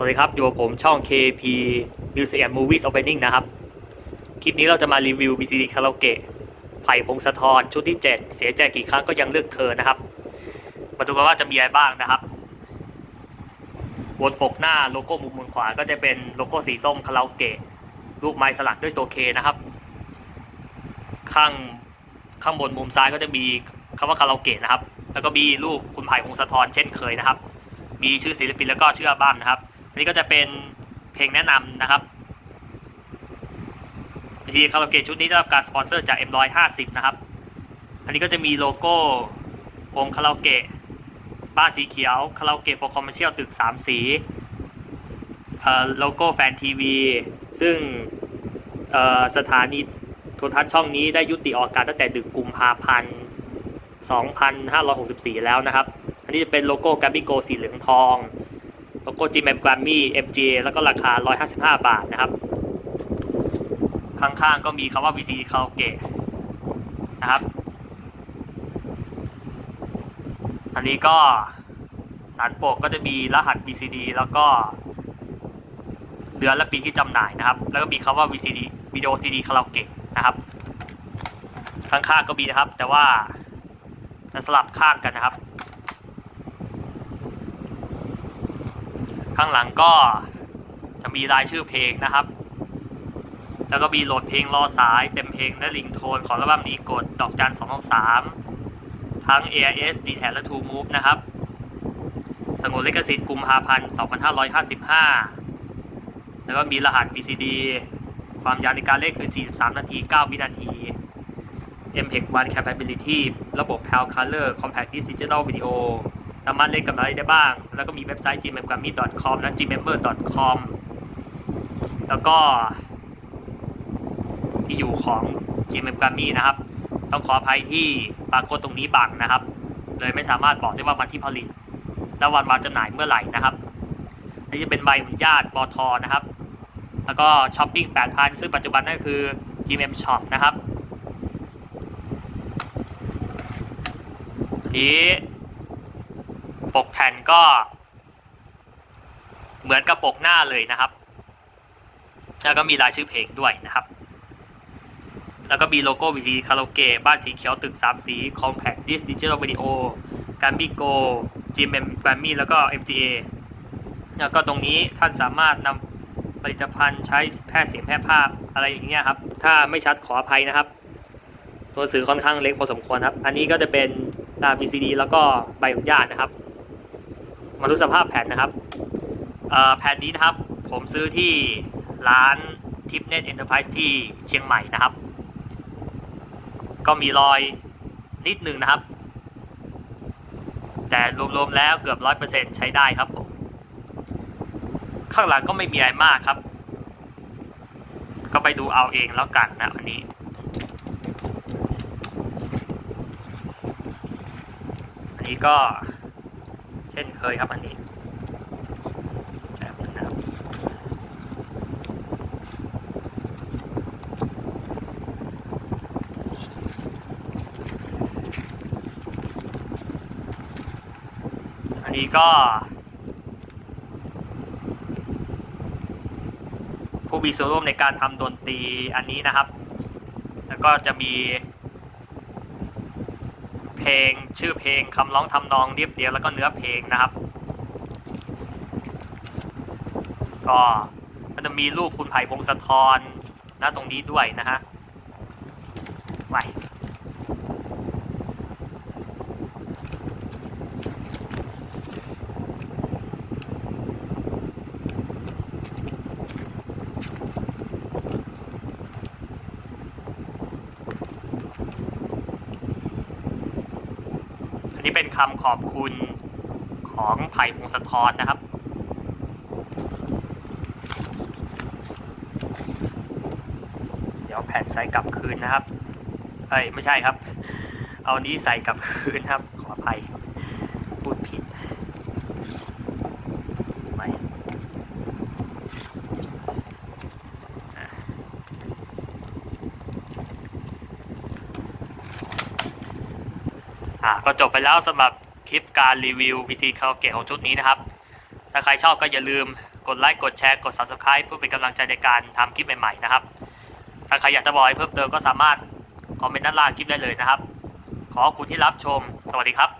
สวัสดีครับ อยู่กับผมช่อง KP Music and Movies Opening นะครับ คลิปนี้เราจะมารีวิว VCD คาราโอเกะไผ่พงศธรชุดที่ 7 เสียใจกี่ครั้งก็ยังเลือกเธอนะครับ มาดูกันว่าจะมีอะไรบ้างนะครับบนปกหน้าโลโก้มุมบนขวาก็จะเป็นโลโก้สีส้มคาราโอเกะรูปไม้สลักด้วยตัว K นะครับ ข้างข้างบนมุมซ้ายก็จะมีคำว่าคาราโอเกะนะครับ แล้วก็มีรูปคุณไผ่พงศธรเช่นเคยนะครับ มีชื่อศิลปินแล้วก็ชื่ออัลบั้มนะครับ นนี้ก็จะเป็นเพลงแนะนำนะครับวิธีคาราโอเกะชุดนี้ได้รับการสปอนเซอร์จาก M150 นะครับ อันนี้ก็จะมีโลโก้วงคาราโอเกะบ้านสีเขียวคาราโอเกะ for commercial ตึก 3 สีโลโก้แฟนทีวี ซึ่งสถานีโทรทัศน์ช่องนี้ได้ยุติออกอากาศตั้งแต่ดึกกุมภาพันธ์ 2564 แล้วนะครับ อันนี้จะเป็นโลโก้ก a ม b ีโกสีเหลืองทอง โลโก้ g m m Grammy MGA แล้วก็ราคา 155 บาทนะครับ ข้างๆก็มีคำว่า VC Karaoke นะครับ อันนี้ก็สารปกก็จะมีรหัส VCD แล้วก็เดือนและปีที่จำหน่ายนะครับ แล้วก็มีคำว่า VCD วิดีโอ CD Karaoke นะครับ ข้างๆก็มีนะครับ แต่ว่าจะสลับข้างกันนะครับ ข้างหลังก็จะมีรายชื่อเพลงนะครับ แล้วก็มีโหลดเพลงรอสายเต็มเพลงและลิงโทนของอัลบั้มนี้กดดอกจัน2 2 3ทั้ง AIS d t a c และ True Move นะครับ สงวนลิขสิทธิ์กุมภาพันธ์2555 แล้วก็มีรหัส VCD ความยาวในการเล่นคือ 43 นาที 9 วินาที MPEG 1 Compatibility ระบบ PAL Color Compact Digital Video สามารถเล่นกับอะไรได้บ้าง แล้วก็มีเว็บไซต์ gmemgrammy.com และ gmember.com แล้วก็ที่อยู่ของ gmemgrammy นะครับ ต้องขออภัยที่ปรากฏตรงนี้บังนะครับ เลยไม่สามารถบอกได้ว่าวันที่ผลิต และวันวางจำหน่ายเมื่อไหร่นะครับนนี้จะเป็นใบอนุญาตบอทอนะครับ แล้วก็ช้อปปิ้ง8,000 ซึ่งปัจจุบันนั่นก็คือ gmm shop นะครับอันนี้ ปกแผ่นก็ เหมือนกับปกหน้าเลยนะครับ แล้วก็มีรายชื่อเพลงด้วยนะครับ แล้วก็มีโลโก้วีซีคาราโอเกะบ้านสีเขียวตึก 3 สี Compact Disc Digital Video การบิโก GMM Grammy แล้วก็ MGA แล้วก็ตรงนี้ท่านสามารถนำผลิตภัณฑ์ใช้แพร่เสียงแพร่ภาพอะไรอย่างเงี้ยครับ ถ้าไม่ชัดขออภัยนะครับ ตัวหนังสือค่อนข้างเล็กพอสมควรครับ อันนี้ก็จะเป็นดา VCD แล้วก็ใบอนุญาตนะครับ มาดูสภาพแผ่นนะครับแผ่นนี้นะครับผมซื้อที่ร้านทิปเน็ตเอ็นเตอร์ไพรส์ที่เชียงใหม่นะครับ ก็มีรอยนิดหนึ่งนะครับ แต่รวมๆแล้วเกือบร้อยเปอร์เซ็นใช้ได้ครับผม ข้างหลังก็ไม่มีอะไรมากครับ ก็ไปดูเอาเองแล้วกันนะอันนี้อันนี้ก็ ช่นเคยครับอันนี้แบบนะครับอันนี้ก็ ผู้มีส่วนร่วมในการทำดนตรีอันนี้นะครับ แล้วก็จะมี เพลง ชื่อเพลงคำร้องทำนองเรียบเรียงแล้วก็เนื้อเพลงนะครับ ก็มันจะมีรูปคุณไผ่พงศธรณตรงนี้ด้วยนะฮะไปอั นี้เป็นคำขอบคุณของไผ่พงศธรนะครับ เดี๋ยวแผ่นใส่กลับคืนนะครับ เอ้ย ไม่ใช่ครับ เอานี้ใส่กลับคืนครับ ขออภัย พูดผิดไม่อะ อ่าก็จบไปแล้วสำหรับคลิปการรีวิววิธีคาราโอเกะของชุดนี้นะครับ ถ้าใครชอบก็อย่าลืมกดไลค์กดแชร์กด subscribe เพื่อเป็นกำลังใจในการทำคลิปใหม่ๆนะครับ ถ้าใครอยากจะบอกเพิ่มเติมก็สามารถคอมเมนต์ด้านล่างคลิปได้เลยนะครับ ขอบคุณที่รับชม สวัสดีครับ